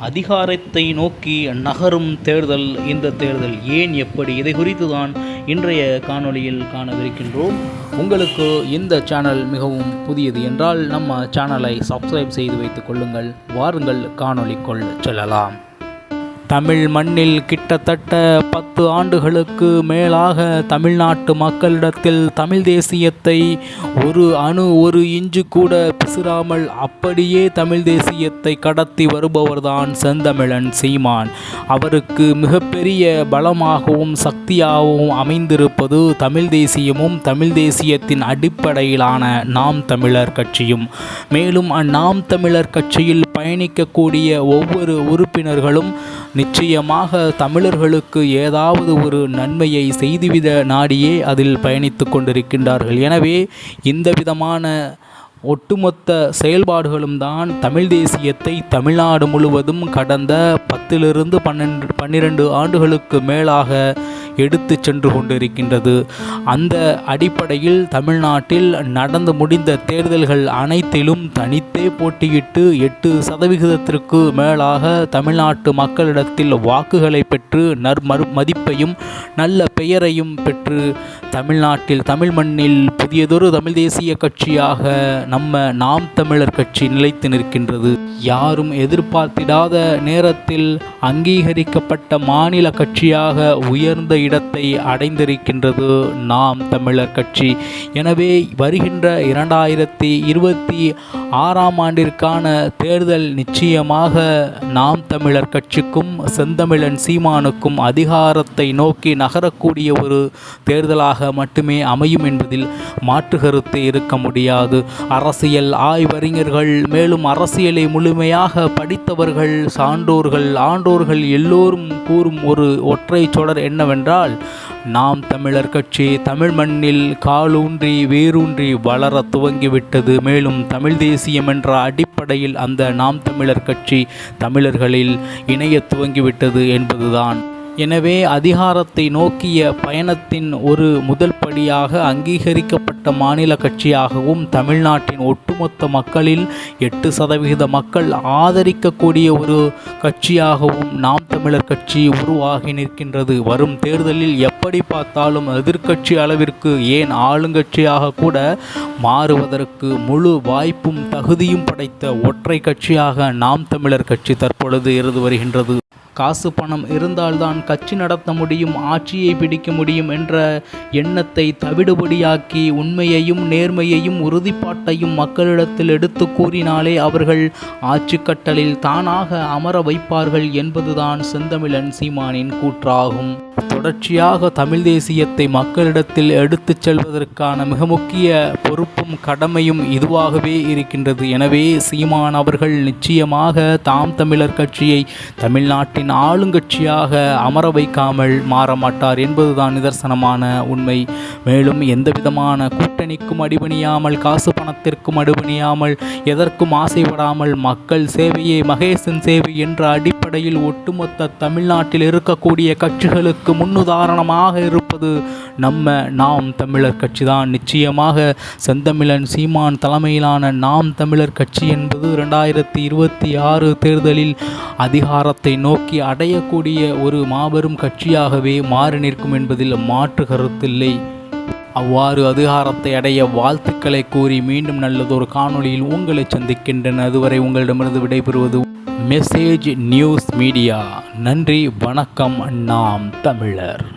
அதிகாரத்தை நோக்கி நகரும் தேர்தல் இந்த தேர்தல் ஏன் எப்படி? இதை குறித்து தான் இன்றைய காணொளியில் காணவிருக்கின்றோம். உங்களுக்கு இந்த சேனல் மிகவும் புதியது என்றால் நம்ம சேனலை சப்ஸ்கிரைப் செய்து வைத்துக் கொள்ளுங்கள். வாருங்கள் காணொளிக்குள் செல்லலாம். தமிழ் மண்ணில் கிட்டத்தட்ட பத்து ஆண்டுகளுக்கு மேலாக தமிழ்நாட்டு மக்களிடத்தில் தமிழ் தேசியத்தை ஒரு அணு ஒரு இஞ்சு கூட பிசுறாமல் அப்படியே தமிழ் தேசியத்தை கடத்தி வருபவர்தான் செந்தமிழன் சீமான். அவருக்கு மிகப்பெரிய பலமாகவும் சக்தியாகவும் அமைந்திருப்பது தமிழ் தேசியமும் தமிழ் தேசியத்தின் அடிப்படையிலான நாம் தமிழர் கட்சியும். மேலும் அந்நாம் தமிழர் கட்சியில் பயணிக்கக்கூடிய ஒவ்வொரு உறுப்பினர்களும் நிச்சயமாக தமிழர்களுக்கு ஏதாவது ஒரு நன்மையை செய்துவித நாடியே அதில் பயணித்து கொண்டிருக்கின்றார்கள். எனவே இந்த விதமான ஒட்டுமொத்த செயல்பாடுகளும் தான் தமிழ் தேசியத்தை தமிழ்நாடு முழுவதும் கடந்த பத்திலிருந்து பன்னெண்டு பன்னிரண்டு ஆண்டுகளுக்கு மேலாக எடுத்து சென்று கொண்டிருக்கின்றது. அந்த அடிப்படையில் தமிழ்நாட்டில் நடந்து முடிந்த தேர்தல்கள் அனைத்திலும் தனித்தே போட்டியிட்டு எட்டு சதவிகிதத்திற்கு மேலாக தமிழ்நாட்டு மக்களிடத்தில் வாக்குகளை பெற்று நற்மறு மதிப்பையும் நல்ல பெயரையும் பெற்று தமிழ்நாட்டில் தமிழ் மண்ணில் புதியதொரு தமிழ் தேசிய கட்சியாக நம்ம நாம் தமிழர் கட்சி நிலைத்து நிற்கின்றது. யாரும் எதிர்பார்த்திடாத நேரத்தில் அங்கீகரிக்கப்பட்ட மாநில கட்சியாக உயர்ந்த இடத்தை அடைந்திருக்கின்றது நாம் தமிழர் கட்சி. எனவே வருகின்ற இரண்டாயிரத்தி இருபத்தி ஆறாம் ஆண்டிற்கான தேர்தல் நிச்சயமாக நாம் தமிழர் கட்சிக்கும் செந்தமிழன் சீமானுக்கும் அதிகாரத்தை நோக்கி நகரக்கூடிய ஒரு தேர்தலாக மட்டுமே அமையும் என்பதில் மாற்று கருத்து இருக்க முடியாது. அரசியல் ஆய்வறிஞர்கள் மேலும் அரசியலை முழுமையாக படித்தவர்கள் சான்றோர்கள் ஆண்டோர்கள் எல்லோரும் கூறும் ஒரு ஒற்றை தொடர் என்னவென்றால் நாம் தமிழர் கட்சி தமிழ் மண்ணில் காலூன்றி வேரூன்றி வளர துவங்கிவிட்டது. மேலும் தமிழ் தேசியம் என்ற அடிப்படையில் அந்த நாம் தமிழர் கட்சி தமிழர்களில் இணைய துவங்கிவிட்டது என்பதுதான். எனவே அதிகாரத்தை நோக்கிய பயணத்தின் ஒரு முதல் படியாக அங்கீகரிக்கப்பட்ட மாநில கட்சியாகவும் தமிழ்நாட்டின் ஒட்டுமொத்த மக்களில் எட்டு சதவிகித மக்கள் ஆதரிக்கக்கூடிய ஒரு கட்சியாகவும் நாம் தமிழர் கட்சி உருவாகி நிற்கின்றது. வரும் தேர்தலில் எப்படி பார்த்தாலும் எதிர்க்கட்சி அளவிற்கு ஏன் ஆளுங்கட்சியாக கூட மாறுவதற்கு முழு வாய்ப்பும் தகுதியும் படைத்த ஒற்றை கட்சியாக நாம் தமிழர் கட்சி தற்பொழுது இருந்து வருகின்றது. காசு பணம் இருந்தால்தான் கட்சி நடத்த முடியும் ஆட்சியை பிடிக்க முடியும் என்ற எண்ணத்தை தவிடுபடியாக்கி உண்மையையும் நேர்மையையும் உறுதிப்பாட்டையும் மக்களிடத்தில் எடுத்து கூறினாலே அவர்கள் ஆட்சி கட்டலில் தானாக அமர வைப்பார்கள் என்பதுதான் செந்தமிழன் சீமானின் கூற்றாகும். தொடர்ச்சியாக தமிழ் தேசியத்தை மக்களிடத்தில் எடுத்துச் செல்வதற்கான மிக முக்கிய பொறுப்பும் கடமையும் இதுவாகவே இருக்கின்றது. எனவே சீமான் அவர்கள் நிச்சயமாக தாம் தமிழர் கட்சியை தமிழ்நாட்டின் ஆளுங்கட்சியாக அமர வைக்காமல் மாற மாட்டார் என்பதுதான் நிதர்சனமான உண்மை. மேலும் எந்தவிதமான கூட்டணிக்கும் அடிபணியாமல் காசு பணத்திற்கும் அடிபணியாமல் எதற்கும் ஆசைப்படாமல் மக்கள் சேவையே மகேசன் சேவை என்ற அடிப்படையில் ஒட்டுமொத்த தமிழ்நாட்டில் இருக்கக்கூடிய கட்சிகளுக்கு முன்னுதாரணமாக இருப்பது நம்ம நாம் தமிழர் கட்சி தான். நிச்சயமாக செந்தமிழன் சீமான் தலைமையிலான நாம் தமிழர் கட்சி என்பது ரெண்டாயிரத்தி இருபத்தி ஆறு தேர்தலில் அதிகாரத்தை நோக்கி அடையக்கூடிய ஒரு மாபெரும் கட்சியாகவே மாறி நிற்கும் என்பதில் மாற்று கருத்தில்லை. அவ்வாறு அதிகாரத்தை அடைய வாழ்த்துக்களை கூறி மீண்டும் நல்லதொரு காணொளியில் உங்களை சந்திக்கின்றன. அதுவரை உங்களிடமிருந்து விடைபெறுவது மெசேஜ் நியூஸ் மீடியா நன்றி வணக்கம் நாம் தமிழர்.